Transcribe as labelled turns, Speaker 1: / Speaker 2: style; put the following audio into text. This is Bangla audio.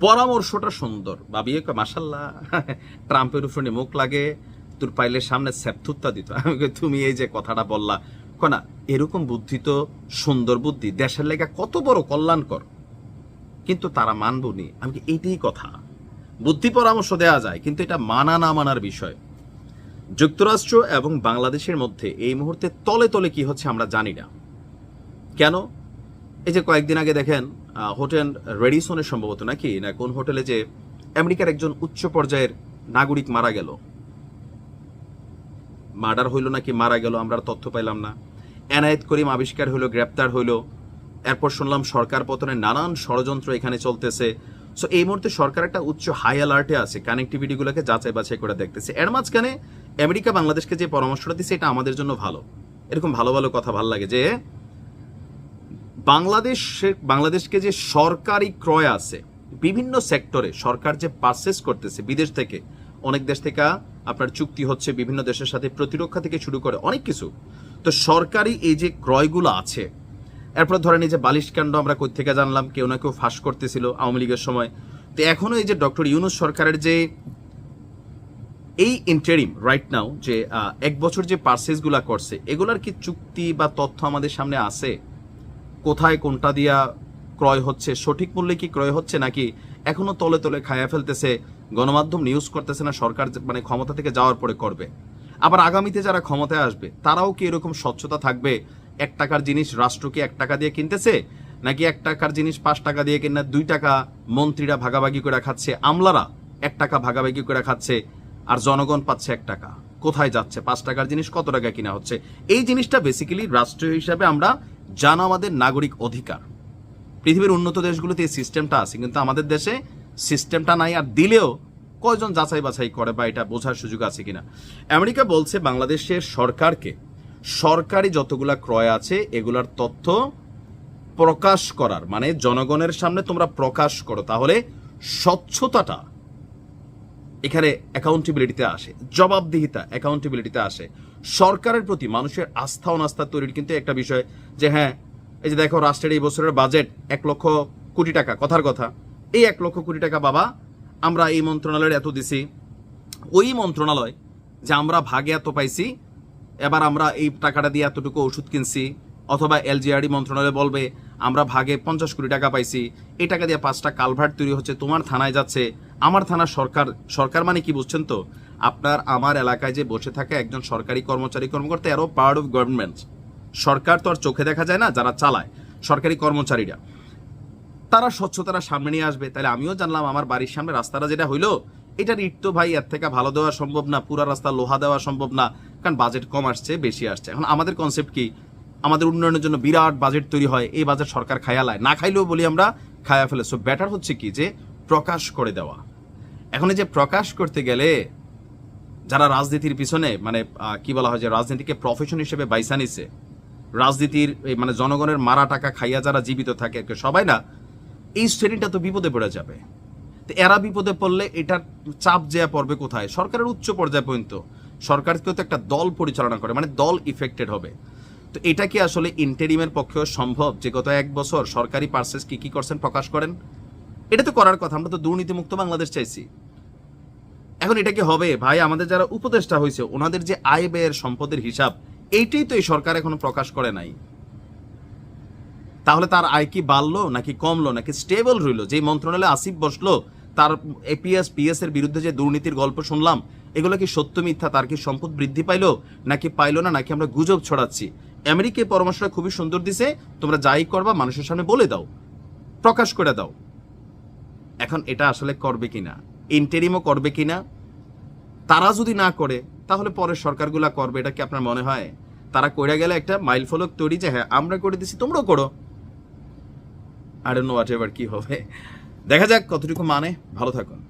Speaker 1: পরামর্শটা সুন্দর। কয় মাসাল্লাহ ট্রাম্পের উপরে মুখ লাগে, তোর পাইলে সামনে স্যাপথুত্তা দিত। আমি তুমি এই যে কথাটা বললা কনা এরকম বুদ্ধি তো সুন্দর বুদ্ধি, দেশের লেগা কত বড় কল্যাণকর। কিন্তু তারা মানবনি। আমি কি এইটাই কথা। বুদ্ধি পরামর্শ দেওয়া যায়, কিন্তু এটা মানা না মানার বিষয়। যুক্তরাষ্ট্র এবং বাংলাদেশের মধ্যে এই মুহূর্তে তলে তলে কি হচ্ছে আমরা জানি না। কেন? এই যে কয়েকদিন আগে দেখেন হোটেল রেডিসনের সম্ভবত নাকি? না, কোন হোটেলে যে আমেরিকার একজন উচ্চ পর্যায়ের নাগরিক মারা গেল? মার্ডার হইল নাকি মারা গেল আমরা তথ্য পাইলাম না। এনায়েত করিম আবিষ্কার হইল, গ্রেপ্তার হইল। এরপর শুনলাম সরকার পতনের নানান ষড়যন্ত্র এখানে চলতেছে। সো এই মুহূর্তে সরকার একটা উচ্চ হাই অ্যালার্টে আছে কানেক্টিভিটিগুলোকে যাচাই বাছাই করে দেখতেছে। এর মাঝখানে আমেরিকা বাংলাদেশকে যে পরামর্শটা দিচ্ছে এটা আমাদের জন্য ভালো। এরকম ভালো ভালো কথা ভালো লাগে যে বাংলাদেশ বাংলাদেশকে যে সরকারি ক্রয় আছে, বিভিন্ন সেক্টরে সরকার যে পারচেস করতেছে বিদেশ থেকে, অনেক দেশ থেকে আপনার চুক্তি হচ্ছে, বিভিন্ন দেশের সাথে প্রতিরক্ষা থেকে শুরু করে অনেক কিছু। তো সরকারি এই যে ক্রয়গুলো আছে, এরপর ধরেন এই যে বালিশ কাণ্ড আমরা থেকে জানলাম, কেউ না কেউ ফাঁস করতেছিল আওয়ামী লীগের সময়। তো এখনও এই যে ডক্টর ইউনুস সরকারের যে এই ইন্টারিম রাইট নাও যে এক বছর যে পার্সেসগুলা করছে, এগুলার কি চুক্তি বা তথ্য আমাদের সামনে আছে? কোথায় কোনটা দিয়া ক্রয় হচ্ছে, সঠিক মূল্যে কি ক্রয় হচ্ছে নাকি এখনও তলে তলে খায়া ফেলতেছে, গণমাধ্যম নিউজ করতেছে না, সরকার মানে ক্ষমতা থেকে যাওয়ার পরে করবে। আবার আগামীতে যারা ক্ষমতায় আসবে, তারাও কি এরকম স্বচ্ছতা থাকবে? এক টাকার জিনিস রাষ্ট্রকে এক টাকা দিয়ে কিনতেছে? নাকি এক টাকার জিনিস পাঁচ টাকা দিয়ে কিনা দুই টাকা মন্ত্রীরা ভাগাভাগি করে খাচ্ছে, আমলারা এক টাকা ভাগাভাগি করে খাচ্ছে, আর জনগণ পাচ্ছে এক টাকা? কোথায় যাচ্ছে? পাঁচ টাকার জিনিস কত টাকা কিনা হচ্ছে? এই জিনিসটা বেসিক্যালি রাষ্ট্র হিসাবে আমরা জানা আমাদের নাগরিক অধিকার। পৃথিবীর উন্নত দেশগুলোতে এই সিস্টেমটা আছে, কিন্তু আমাদের দেশে সিস্টেমটা নাই আর দিলেও কয়জন যাচাই বাছাই করে বা এটা বোঝার সুযোগ আছে কিনা। আমেরিকা বলছে বাংলাদেশের সরকারকে সরকারি যতগুলা ক্রয় আছে, এগুলার তথ্য প্রকাশ করার মানে জনগণের সামনে তোমরা প্রকাশ করো, তাহলে স্বচ্ছতাটা এখানে অ্যাকাউন্টেবিলিটিতে আসে, জবাবদিহিতা অ্যাকাউন্টেবিলিটিতে আসে। সরকারের প্রতি মানুষের আস্থা অনাস্থা তৈরির কিন্তু একটা বিষয় যে হ্যাঁ এই যে দেখো, রাষ্ট্রের এই বছরের বাজেট এক লক্ষ কোটি টাকা, কথার কথা। এই এক লক্ষ কোটি টাকা, বাবা, আমরা এই মন্ত্রণালয়ের এত দিছি। ওই মন্ত্রণালয় যে আমরা ভাগে এত পাইছি, এবার আমরা এই টাকাটা দিয়ে এতটুকু ওষুধ কিনছি, অথবা এলজিআরডি মন্ত্রণালয় বলবে আমরা ভাগে পঞ্চাশ কোটি টাকা পাইছি। এই টাকা দিয়ে পাঁচটা কালভার্ট তৈরি হচ্ছে, তোমার থানায় যাচ্ছে। আমার থানা সরকার সরকার মানে কি বুঝছেন তো? আপনার আমার এলাকায় যে বসে থাকে একজন সরকারি কর্মচারী কর্মকর্তা, এরও পার্ট অফ গভর্নমেন্ট সরকার তো আর চোখে দেখা যায় না, যারা চালায়, সরকারি কর্মচারীরা। তারা স্বচ্ছতারা সামনে নিয়ে আসবে। তাহলে আমিও জানলাম আমার বাড়ির সামনে রাস্তাটা যেটা হইল, এটার ইট তো ভাই এর থেকে ভালো দেওয়া সম্ভব না, পুরা রাস্তা লোহা দেওয়া সম্ভব না, কারণ বাজেট কম আসছে, বেশি আসছে। এখন আমাদের কনসেপ্ট কি? আমাদের উন্নয়নের জন্য বিরাট বাজেট তৈরি হয়, এই বাজেট সরকার খায়ালায়। না খাইলেও বলি আমরা, খায়া ফেলে। সো ব্যাটার হচ্ছে কি যে, প্রকাশ করে দেওয়া। এখন এই যে প্রকাশ করতে গেলে, যারা রাজনীতির পিছনে মানে কি বলা হয় যে, রাজনীতিকে প্রফেশন হিসেবে বাইসা নিছে, রাজনীতির মানে জনগণের মারা টাকা খাইয়া যারা জীবিত থাকে আর সবাই না, এই শ্রেণীটা তো বিপদে পড়ে যাবে। তো এরা বিপদে পড়লে এটার চাপ যেয়া পড়বে কোথায়? সরকারের উচ্চ পর্যায়ে পর্যন্ত। সরকারকেও তো একটা দল পরিচালনা করে মানে দল ইফেক্টেড হবে। তো এটা কি আসলে ইন্টেরিমের পক্ষেও সম্ভব যে গত এক বছর সরকারি পার্সেস কি কি করছেন প্রকাশ করেন? এটা তো করার কথা, আমরা তো দুর্নীতিমুক্ত বাংলাদেশ চাইছি। এখন এটা কি হবে? ভাই, আমাদের যারা উপদেষ্টা হয়েছে, ওনাদের যে আয় ব্যয়ের সম্পদের হিসাব, এইটাই তো এই সরকার এখনও প্রকাশ করে নাই। তাহলে তার আয় কি বাড়লো নাকি কমলো, নাকি স্টেবল রইল? যে মন্ত্রণালয়ে আসিফ বসল, তার এপিএস পিএস এর বিরুদ্ধে যে দুর্নীতির গল্প শুনলাম, এগুলো কি সত্য মিথ্যা? তার কি সম্পদ বৃদ্ধি পাইলো, নাকি পাইলো না? নাকি আমরা গুজব ছড়াচ্ছি? আমেরিকা এই পরামর্শটা খুবই সুন্দর দিছে, তোমরা যাই করবা, মানুষের সামনে বলে দাও, প্রকাশ করে দাও। এখন এটা আসলে করবে কিনা? ইন্টেরিমও করবে কিনা? তারা যদি না করে, তাহলে পরের সরকারগুলা করবে, এটা কি আপনার মনে হয়? তারা করে গেলে একটা মাইল ফলক তৈরি যে হ্যাঁ আমরা করে দিছি, তোমরাও করো। আর নো হোয়াট এভার কি হবে। দেখা যাক কতটুকু মানে। ভালো থাকুন।